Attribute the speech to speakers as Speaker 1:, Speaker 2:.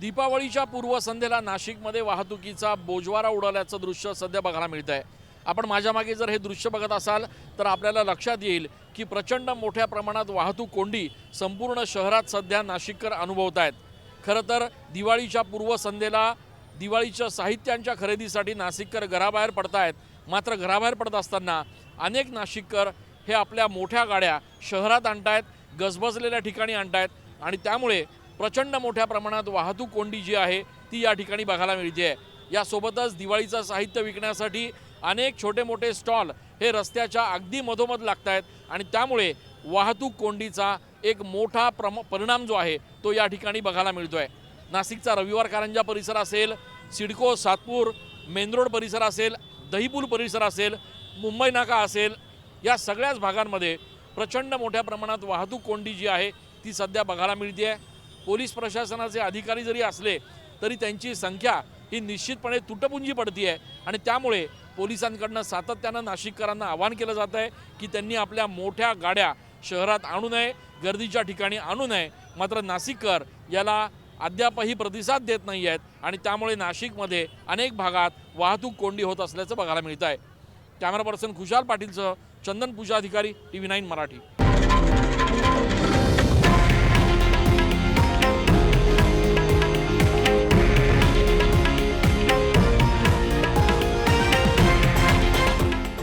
Speaker 1: दीपावळीच्या पूर्वसंध्येला नाशिकमध्ये वाहतुकीचा बोजवारा उडाल्याचं दृश्य सध्या बघायला मिळत आहे आपण माझ्या मागे जर हे दृश्य बघत असाल तर आपल्याला लक्षात येईल की प्रचंड मोठ्या प्रमाणात वाहतूक कोंडी संपूर्ण शहरात सध्या नाशिककर अनुभवत आहेत. खरं तर दिवाळीच्या पूर्वसंध्येला दिवाळीच्या साहित्यांच्या खरेदीसाठी नाशिककर घराबाहेर पडतायत. मात्र घराबाहेर पडत असताना अनेक नाशिककर हे आपल्या मोठ्या गाड्या शहरात आणतायत गजबजलेल्या ठिकाणी आणतायत आणि त्यामुळे प्रचंड मोठ्या प्रमाणात वाहतूक कोंडी जी आहे ती या ठिकाणी बघायला मिळते आहे. यासोबतच दिवाळीचं साहित्य विकण्यासाठी अनेक छोटे मोठे स्टॉल हे रस्त्याच्या अगदी मधोमध लागत आहेत आणि त्यामुळे वाहतूक कोंडीचा एक मोठा प्रम परिणाम जो आहे तो या ठिकाणी बघायला मिळतो आहे नाशिकचा रविवार कारंजा परिसर असेल सिडको सातपूर मेन रोड परिसर असेल दहीपूल परिसर असेल मुंबई नाका असेल या सगळ्याच भागांमध्ये प्रचंड मोठ्या प्रमाणात वाहतूक कोंडी जी आहे ती सध्या बघायला मिळते आहे. पोलीस प्रशासनाचे अधिकारी जरी असले तरी त्यांची संख्या ही निश्चितपणे तुटपुंजी पडती आहे आणि त्यामुळे पोलिसांकडनं सातत्यानं नाशिककरांना आवाहन केलं जात आहे की त्यांनी आपल्या मोठ्या गाड्या शहरात आणू नये गर्दीच्या ठिकाणी आणू नये. मात्र नाशिककर याला अद्यापही प्रतिसाद देत नाही आहेत आणि त्यामुळे नाशिकमध्ये अनेक भागात वाहतूक कोंडी होत असल्याचं बघायला मिळत आहे कॅमेरा पर्सन खुशाल पाटीलसह चंदन पूजा अधिकारी टी व्ही नाईन मराठी.